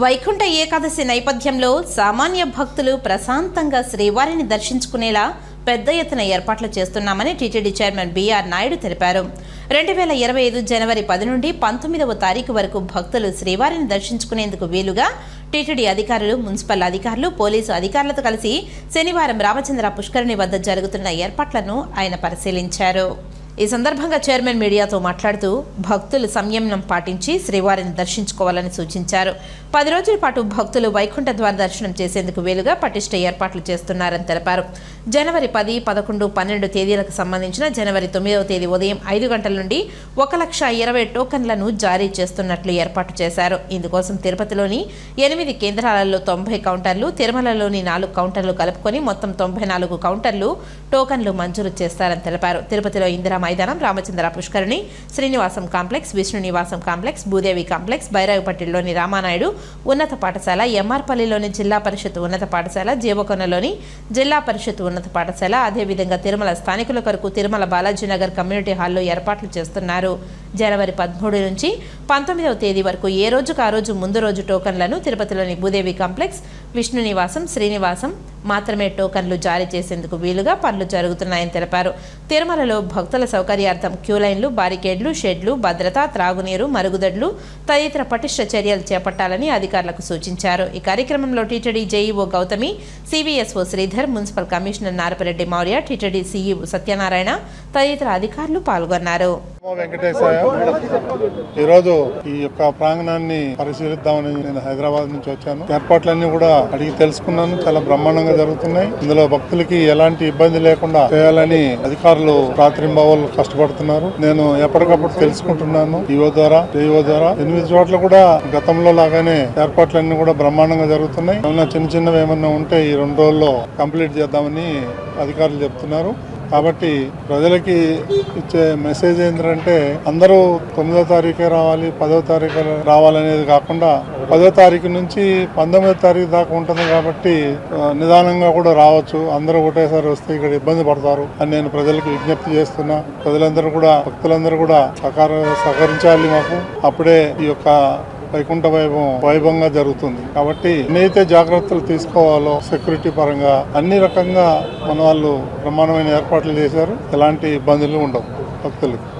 వైకుంఠ ఏకాదశి నేపథ్యంలో సామాన్య భక్తులు ప్రశాంతంగా శ్రీవారిని దర్శించుకునేలా పెద్ద ఎత్తున ఏర్పాట్లు చేస్తున్నామని టీటీడీ చైర్మన్ బీఆర్ నాయుడు తెలిపారు. రెండు వేల ఇరవై ఐదు జనవరి పది నుండి పంతొమ్మిదవ తారీఖు వరకు భక్తులు శ్రీవారిని దర్శించుకునేందుకు వీలుగా టీటీడీ అధికారులు మున్సిపల్ అధికారులు పోలీసు అధికారులతో కలిసి శనివారం రామచంద్ర పుష్కరిణి వద్ద జరుగుతున్న ఏర్పాట్లను ఆయన పరిశీలించారు. ఈ సందర్భంగా చైర్మన్ మీడియాతో మాట్లాడుతూ భక్తులు సంయమనం పాటించి శ్రీవారిని దర్శించుకోవాలని సూచించారు. పది రోజుల పాటు భక్తులు వైకుంఠ ద్వార దర్శనం చేసేందుకు వీలుగా పటిష్ట ఏర్పాట్లు చేస్తున్నారని తెలిపారు. జనవరి పది పదకొండు పన్నెండు తేదీలకు సంబంధించిన జనవరి తొమ్మిదవ తేదీ ఉదయం ఐదు గంటల నుండి ఒక లక్ష ఇరవై టోకన్లను జారీ చేస్తున్నట్లు ఏర్పాటు చేశారు. ఇందుకోసం తిరుపతిలోని ఎనిమిది కేంద్రాలలో తొంభై కౌంటర్లు తిరుమలలోని నాలుగు కౌంటర్లు కలుపుకొని మొత్తం తొంభై నాలుగు కౌంటర్లు టోకన్లు మంజూరు చేస్తారని తెలిపారు. తిరుపతిలో ఇందిరా మైదానం రామచంద్ర పుష్కరిణి Srinivasam complex Vishnu Nivasam complex Bhudevi complex బైరాగుపట్టిలోని Ramanaidu ఉన్నత పాఠశాల ఎంఆర్పల్లిలోని జిల్లా పరిషత్ ఉన్నత పాఠశాల జీవకొనలోని జిల్లా పరిషత్ ఉన్నత పాఠశాల అదేవిధంగా తిరుమల స్థానికుల కొరకు తిరుమల బాలాజీనగర్ కమ్యూనిటీ హాల్లో ఏర్పాట్లు చేస్తున్నారు. జనవరి పదమూడు నుంచి పంతొమ్మిదవ తేదీ వరకు ఏ రోజుకు ఆ రోజు ముందు రోజు టోకన్లను తిరుపతిలోని భూదేవి కాంప్లెక్స్ విష్ణు నివాసం శ్రీనివాసం మాత్రమే టోకన్లు జారీ చేసేందుకు వీలుగా పనులు జరుగుతున్నాయని తెలిపారు. తిరుమలలో భక్తుల సౌకర్యార్థం. క్యూ లైన్లు బారికేడ్లు షెడ్లు భద్రత త్రాగునీరు మరుగుదొడ్లు తదితర పటిష్ట చర్యలు చేపట్టాలని అధికారులకు సూచించారు. ఈ కార్యక్రమంలో TTD JEO Gautami CBSO Sridhar municipal commissioner Narapareddy Maurya TTD CEO Satyanarayana తదితర అధికారులు పాల్గొన్నారు. వెంకటేశాయ. ఈరోజు ఈ యొక్క ప్రాంగణాన్ని పరిశీలిద్దామని నేను హైదరాబాద్ నుంచి వచ్చాను. ఏర్పాట్లన్నీ కూడా అడిగి తెలుసుకున్నాను. చాలా బ్రహ్మాండంగా జరుగుతున్నాయి. ఇందులో భక్తులకి ఎలాంటి ఇబ్బంది లేకుండా చేయాలని అధికారులు రాత్రింబావులు కష్టపడుతున్నారు. నేను ఎప్పటికప్పుడు తెలుసుకుంటున్నాను. ఈవో ద్వారా ఈవో ద్వారా ఎనిమిది చోట్ల కూడా గతంలో లాగానే ఏర్పాట్లన్నీ కూడా బ్రహ్మాండంగా జరుగుతున్నాయి. ఏమైనా చిన్న చిన్నవి ఏమన్నా ఉంటే ఈ రెండు రోజుల్లో కంప్లీట్ చేద్దామని అధికారులు చెప్తున్నారు. కాబట్టి ప్రజలకి ఇచ్చే మెసేజ్ ఏంటంటే అందరూ తొమ్మిదో తారీఖే రావాలి పదో తారీఖు రావాలనేది కాకుండా పదో తారీఖు నుంచి పంతొమ్మిదో తారీఖు దాకా ఉంటుంది కాబట్టి నిదానంగా కూడా రావచ్చు. అందరూ ఒకటేసారి వస్తే ఇక్కడ ఇబ్బంది పడతారు అని నేను ప్రజలకు విజ్ఞప్తి చేస్తున్నా. ప్రజలందరూ కూడా భక్తులందరూ కూడా సహకార సహకరించాలి మాకు. అప్పుడే ఈ యొక్క వైకుంఠ వైభవం వైభవంగా జరుగుతుంది. కాబట్టి ఎన్నైతే జాగ్రత్తలు తీసుకోవాలో సెక్యూరిటీ పరంగా అన్ని రకంగా మన వాళ్ళు బ్రహ్మాండమైన ఏర్పాట్లు చేశారు. ఎలాంటి ఇబ్బందులు ఉండవు. భక్తులకు.